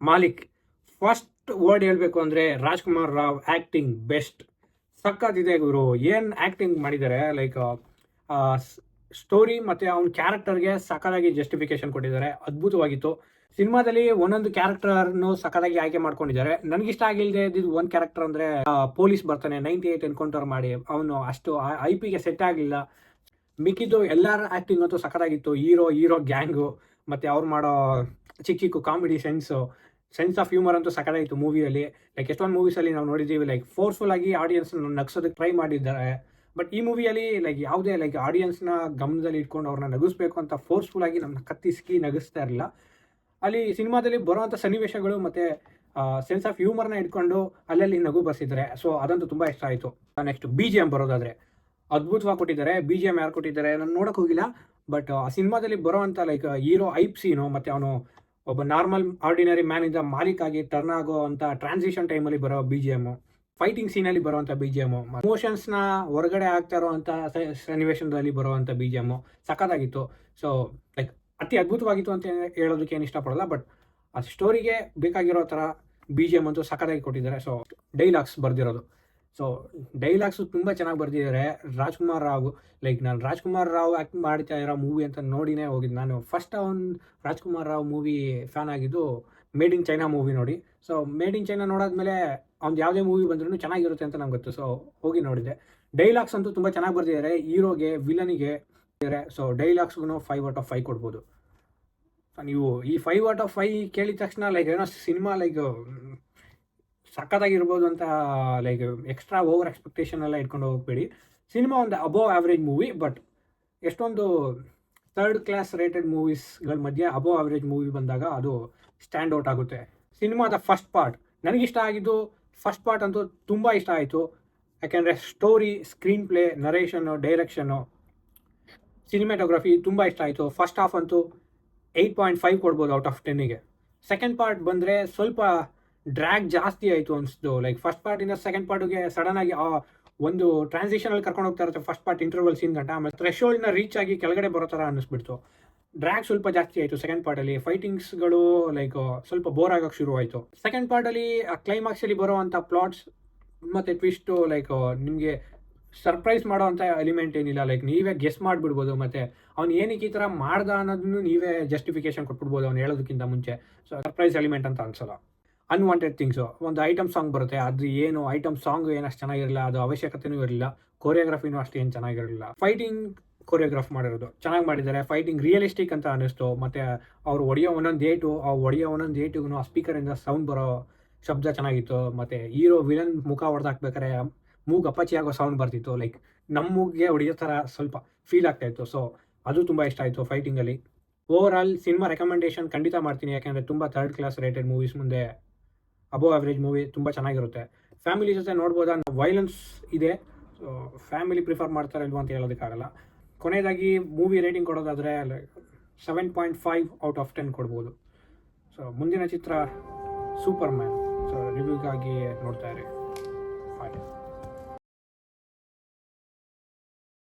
Malik first word ಹೇಳಬೇಕು ಅಂದರೆ Rajkumar Rao acting best ಸಕ್ಕತ್ತಿದೆ ಇವರು ಏನು ಆ್ಯಕ್ಟಿಂಗ್ ಮಾಡಿದ್ದಾರೆ ಲೈಕ್ ಸ್ಟೋರಿ ಮತ್ತು ಅವನ ಕ್ಯಾರೆಕ್ಟರ್ಗೆ ಸಖತ್ತಾಗಿ ಜಸ್ಟಿಫಿಕೇಶನ್ ಕೊಟ್ಟಿದ್ದಾರೆ. ಅದ್ಭುತವಾಗಿತ್ತು. ಸಿನಿಮಾದಲ್ಲಿ ಒಂದೊಂದು ಕ್ಯಾರೆಕ್ಟರ್ನು ಸಖತ್ತಾಗಿ ಆಯ್ಕೆ ಮಾಡ್ಕೊಂಡಿದ್ದಾರೆ. ನನಗಿಷ್ಟ ಆಗಿಲ್ಲದೆ ಇದ್ದಿದ್ದು ಒಂದು ಕ್ಯಾರೆಕ್ಟರ್ ಅಂದರೆ ಪೊಲೀಸ್ ಬರ್ತಾನೆ. ನೈಂಟಿ ಏಯ್ಟ್ ಎನ್ಕೌಂಟರ್ ಮಾಡಿ. ಅವನು ಅಷ್ಟು ಐ ಪಿಗೆ ಸೆಟ್ ಆಗಲಿಲ್ಲ. ಮಿಕ್ಕಿದ್ದು ಎಲ್ಲರ ಆ್ಯಕ್ಟಿಂಗ್ ಅಂತೂ ಸಖತ್ತಾಗಿತ್ತು. ಹೀರೋ ಹೀರೋ ಗ್ಯಾಂಗು ಮತ್ತು ಅವ್ರು ಮಾಡೋ ಚಿಕ್ಕ ಚಿಕ್ಕ comedy sense sense of humour ಅಂತೂ ಸಕ್ಕತ್ತಾಗಿತ್ತು ಮೂವಿಯಲ್ಲಿ ಲೈಕ್ ಎಷ್ಟೊಂದು ಮೂವೀಸಲ್ಲಿ ನಾವು ನೋಡಿದ್ದೀವಿ ಲೈಕ್ ಫೋರ್ಸ್ಫುಲ್ ಆಗಿ ಆಡಿಯನ್ಸ್ ನಗ್ಸೋದಕ್ಕೆ ಟ್ರೈ ಮಾಡಿದ್ದಾರೆ. ಬಟ್ ಈ ಮೂವಿಯಲ್ಲಿ ಲೈಕ್ ಯಾವುದೇ ಲೈಕ್ ಆಡಿಯನ್ಸ್ನ ಗಮನದಲ್ಲಿ ಇಟ್ಕೊಂಡು ಅವ್ರನ್ನ ನಗಿಸ್ಬೇಕು ಅಂತ ಫೋರ್ಸ್ಫುಲ್ ಆಗಿ ನಮ್ಮನ್ನ ಕತ್ತಿಸ್ಕಿ ನಗಿಸ್ತಾ ಇರಲಿಲ್ಲ. ಅಲ್ಲಿ ಸಿನಿಮಾದಲ್ಲಿ ಬರುವಂಥ ಸನ್ನಿವೇಶಗಳು ಮತ್ತು ಸೆನ್ಸ್ ಆಫ್ ಹ್ಯೂಮರ್ನ ಇಟ್ಕೊಂಡು ಅಲ್ಲಲ್ಲಿ ನಗು ಬರ್ಸಿದ್ದಾರೆ. ಸೊ ಅದಂತೂ ತುಂಬ ಇಷ್ಟ ಆಯಿತು. ನೆಕ್ಸ್ಟ್ ಬಿ ಜಿ ಎಂ ಬರೋದಾದರೆ. ಅದ್ಭುತವಾಗಿ ಕೊಟ್ಟಿದ್ದಾರೆ. ಬಿ ಜಿ ಎಂ ಯಾರು ಕೊಟ್ಟಿದ್ದಾರೆ? ನಾನು ನೋಡೋಕೆ ಹೋಗಿಲ್ಲ. ಬಟ್ ಆ, ಸಿನಿಮಾದಲ್ಲಿ ಬರೋವಂಥ ಲೈಕ್ ಹೀರೋ ಐಪ್ ಸೀನು ಮತ್ತು ಅವನು ಒಬ್ಬ ನಾರ್ಮಲ್ ಆರ್ಡಿನರಿ ಮ್ಯಾನಿಂದ ಮಾಲೀಕ್ ಆಗಿ ಟರ್ನ್ ಆಗೋ ಅಂತ ಟ್ರಾನ್ಸಿಷನ್ ಟೈಮಲ್ಲಿ ಬರೋ ಬಿ ಜಿ ಎಮ್ಮು ಫೈಟಿಂಗ್ ಸೀನಲ್ಲಿ ಬರುವಂಥ ಬಿ ಜಿ ಎಮ್ಮು ಮೋಷನ್ಸ್ನ ಹೊರಗಡೆ ಆಗ್ತಾ ಇರೋವಂಥ ಸನ್ನಿವೇಶದಲ್ಲಿ ಬರುವಂಥ ಬಿ ಜಿ ಎಮ್ಮು ಸಖತ್ತಾಗಿತ್ತು. ಸೊ ಲೈಕ್ ಅತಿ ಅದ್ಭುತವಾಗಿತ್ತು ಅಂತ ಹೇಳೋದಕ್ಕೆ ಏನು ಇಷ್ಟಪಡಲ್ಲ ಬಟ್ ಆ ಸ್ಟೋರಿಗೆ ಬೇಕಾಗಿರೋ ಥರ ಬಿ ಜಿ ಎಂ ಅಂತೂ ಸಖತ್ತಾಗಿ ಕೊಟ್ಟಿದ್ದಾರೆ. ಸೊ ಡೈಲಾಗ್ಸ್ ಬರ್ದಿರೋದು. ಸೊ ಡೈಲಾಗ್ಸು ತುಂಬ ಚೆನ್ನಾಗಿ ಬರ್ತಿದ್ದಾರೆ ರಾಜ್ಕುಮಾರ್ ರಾವ್ ಲೈಕ್ ನಾನು ರಾಜ್ಕುಮಾರ್ ರಾವ್ ಆ್ಯಕ್ಟ್ ಮಾಡ್ತಾ ಇರೋ ಮೂವಿ ಅಂತ ನೋಡಿನೇ ಹೋಗಿದ್ದು ನಾನು ಫಸ್ಟ್ ಅವ್ನು ರಾಜ್ಕುಮಾರ್ ರಾವ್ ಮೂವಿ ಫ್ಯಾನ್ ಆಗಿದ್ದು ಮೇಡ್ ಇನ್ ಚೈನಾ ಮೂವಿ ನೋಡಿ. ಸೊ ಮೇಡ್ ಇನ್ ಚೈನಾ ನೋಡಾದ್ಮೇಲೆ ಅವ್ನು ಯಾವುದೇ ಮೂವಿ ಬಂದ್ರೂ ಚೆನ್ನಾಗಿರುತ್ತೆ ಅಂತ ನಂಗೆ ಗೊತ್ತು. ಸೊ ಹೋಗಿ ನೋಡಿದೆ. ಡೈಲಾಗ್ಸ್ ಅಂತೂ ತುಂಬ ಚೆನ್ನಾಗಿ ಬರ್ತಿದ್ದಾರೆ ಹೀರೋಗೆ ವಿಲನಿಗೆ ಸೊ ಡೈಲಾಗ್ಸ್ಗೂ ಫೈವ್ ಔಟ್ ಆಫ್ ಫೈವ್ ಕೊಡ್ಬೋದು. ನೀವು ಈ ಫೈವ್ ಔಟ್ ಆಫ್ ಫೈವ್ ಕೇಳಿದ ತಕ್ಷಣ ಲೈಕ್ ಏನೋ ಸಿನಿಮಾ ಲೈಕ್ ಸಖತ್ತಾಗಿರ್ಬೋದು ಅಂತ ಲೈಕ್ ಎಕ್ಸ್ಟ್ರಾ ಓವರ್ ಎಕ್ಸ್ಪೆಕ್ಟೇಷನ್ ಎಲ್ಲ ಇಟ್ಕೊಂಡು ಹೋಗ್ಬೇಡಿ. ಸಿನಿಮಾ ಒಂದು ಅಬೋವ್ ಆವ್ರೇಜ್ ಮೂವಿ ಬಟ್ ಎಷ್ಟೊಂದು ಥರ್ಡ್ ಕ್ಲಾಸ್ ರೇಟೆಡ್ ಮೂವೀಸ್ಗಳ ಮಧ್ಯೆ ಅಬೋವ್ ಆವ್ರೇಜ್ ಮೂವಿ ಬಂದಾಗ ಅದು ಸ್ಟ್ಯಾಂಡ್ ಔಟ್ ಆಗುತ್ತೆ. ಸಿನಿಮಾದ ಫಸ್ಟ್ ಪಾರ್ಟ್ ನನಗಿಷ್ಟ ಆಗಿದ್ದು ಫಸ್ಟ್ ಪಾರ್ಟ್ ಅಂತೂ ತುಂಬ ಇಷ್ಟ ಆಯಿತು. ಯಾಕೆಂದರೆ ಸ್ಟೋರಿ ಸ್ಕ್ರೀನ್ ಪ್ಲೇ ನರೇಷನ್ನು ಡೈರೆಕ್ಷನ್ನು ಸಿನಿಮಾಟೋಗ್ರಫಿ ತುಂಬ ಇಷ್ಟ ಆಯಿತು. ಫಸ್ಟ್ ಹಾಫ್ ಅಂತೂ ಏಯ್ಟ್ ಪಾಯಿಂಟ್ ಫೈವ್ ಕೊಡ್ಬೋದು ಔಟ್ ಆಫ್ ಟೆನ್ನಿಗೆ ಸೆಕೆಂಡ್ ಪಾರ್ಟ್ ಬಂದರೆ ಸ್ವಲ್ಪ ಡ್ರ್ಯಾಗ್ ಜಾಸ್ತಿ ಆಯಿತು ಅನಿಸ್ತು. ಲೈಕ್ ಫಸ್ಟ್ ಪಾರ್ಟಿಂದ ಸೆಕೆಂಡ್ ಪಾರ್ಟಿಗೆ ಸಡನ್ ಆಗಿ, ಆ, ಒಂದು ಟ್ರಾನ್ಸಿಷನಲ್ಲಿ ಕರ್ಕೊಂಡು ಹೋಗ್ತಾ ಇರುತ್ತೆ ಫಸ್ಟ್ ಪಾರ್ಟ್ ಇಂಟರ್ವಲ್ ಸೀನ್ ಗಂಟ. ಆಮೇಲೆ ಥ್ರೆಶೋಲ್ಡ್ನ ರೀಚ್ ಆಗಿ ಕೆಳಗಡೆ ಬರೋ ಥರ ಅನ್ನಿಸ್ಬಿಡ್ತು. ಡ್ರ್ಯಾಗ್ ಸ್ವಲ್ಪ ಜಾಸ್ತಿ ಆಯಿತು ಸೆಕೆಂಡ್ ಪಾರ್ಟಲ್ಲಿ ಫೈಟಿಂಗ್ಸ್ಗಳು ಲೈಕ್ ಸ್ವಲ್ಪ ಬೋರ್ ಆಗೋಕೆ ಶುರು ಆಯಿತು. ಸೆಕೆಂಡ್ ಪಾರ್ಟಲ್ಲಿ ಆ ಕ್ಲೈಮ್ಯಾಕ್ಸಲ್ಲಿ ಬರೋವಂಥ ಪ್ಲಾಟ್ಸ್ ಮತ್ತು ಟ್ವಿಸ್ಟು ಲೈಕ್ ನಿಮಗೆ ಸರ್ಪ್ರೈಸ್ ಮಾಡೋವಂಥ ಎಲಿಮೆಂಟ್ ಏನಿಲ್ಲ. ಲೈಕ್ ನೀವೇ ಗೆಸ್ ಮಾಡಿಬಿಡ್ಬೋದು ಮತ್ತು ಅವ್ನು ಏನಕ್ಕೆ ಈ ಥರ ಮಾಡ್ದ ಅನ್ನೋದನ್ನು ನೀವೇ ಜಸ್ಟಿಫಿಕೇಶನ್ ಕೊಟ್ಬಿಡ್ಬೋದು ಅವ್ನು ಹೇಳೋದಕ್ಕಿಂತ ಮುಂಚೆ. ಸೊ ಸರ್ಪ್ರೈಸ್ ಎಲಿಮೆಂಟ್ ಅಂತ ಅನ್ಸಲ್ಲ. ಅನ್ವಾಂಟೆಡ್ ಥಿಂಗ್ಸು ಒಂದು ಐಟಮ್ ಸಾಂಗ್ ಬರುತ್ತೆ. ಅದು ಏನು ಐಟಮ್ ಸಾಂಗ್ ಏನು ಅಷ್ಟು ಚೆನ್ನಾಗಿರಲಿಲ್ಲ ಅದು ಅವಶ್ಯಕತೆನೂ ಇರಲಿಲ್ಲ. ಕೊರಿಯೋಗ್ರಫಿನೂ ಅಷ್ಟು ಏನು ಚೆನ್ನಾಗಿರಲಿಲ್ಲ. ಫೈಟಿಂಗ್ ಕೊರಿಯೋಗ್ರಾಫ್ ಮಾಡಿರೋದು. ಚೆನ್ನಾಗಿ ಮಾಡಿದ್ದಾರೆ. ಫೈಟಿಂಗ್ ರಿಯಲಿಸ್ಟಿಕ್ ಅಂತ ಅನ್ನಿಸ್ತು. ಮತ್ತು ಅವ್ರು ಹೊಡೆಯೋ ಒಂದೊಂದು ಏಟು, ಆ ಹೊಡೆಯೋ ಒಂದೊಂದು ಏಟಿಗೂ ಆ ಸ್ಪೀಕರಿಂದ ಸೌಂಡ್ ಬರೋ ಶಬ್ದ ಚೆನ್ನಾಗಿತ್ತು. ಮತ್ತು ಹೀರೋ ವಿಲನ್ ಮುಖ ಹೊಡೆದಾಕ್ಬೇಕಾರೆ ಮೂಗು ಅಪ್ಪಾಚಿ ಸೌಂಡ್ ಬರ್ತಿತ್ತು. ಲೈಕ್ ನಮ್ಮ ಮೂಗಿಗೆ ಹೊಡೆಯೋ ಥರ ಸ್ವಲ್ಪ ಫೀಲ್ ಆಗ್ತಾ ಇತ್ತು. ಸೊ ಅದು ತುಂಬ ಇಷ್ಟ ಆಯಿತು ಫೈಟಿಂಗಲ್ಲಿ ಓವರ್ ಆಲ್ ಸಿನಿಮಾ ರೆಕಮೆಂಡೇಶನ್ ಖಂಡಿತ ಮಾಡ್ತೀನಿ. ಯಾಕೆಂದರೆ ತುಂಬ ಥರ್ಡ್ ಕ್ಲಾಸ್ ರೇಟೆಡ್ ಮೂವೀಸ್ ಮುಂದೆ ಅಬೋವ್ ಆವ್ರೇಜ್ ಮೂವಿ ತುಂಬ ಚೆನ್ನಾಗಿರುತ್ತೆ. ಫ್ಯಾಮಿಲಿ ಜೊತೆ ನೋಡ್ಬೋದಾ ವೈಲೆನ್ಸ್ ಇದೆ. ಸೊ ಫ್ಯಾಮಿಲಿ ಪ್ರಿಫರ್ ಮಾಡ್ತಾರೆ ಇಲ್ವಾ ಅಂತ ಹೇಳೋದಕ್ಕಾಗಲ್ಲ. ಕೊನೆಯದಾಗಿ movie rating ಕೊಡೋದಾದರೆ seven point five out of ten ಕೊಡ್ಬೋದು. ಸೊ ಮುಂದಿನ ಚಿತ್ರ ಸೂಪರ್ ಮ್ಯಾನ್ ಸೊ ರಿವ್ಯೂಗಾಗಿ ನೋಡ್ತಾ ಇರಿ.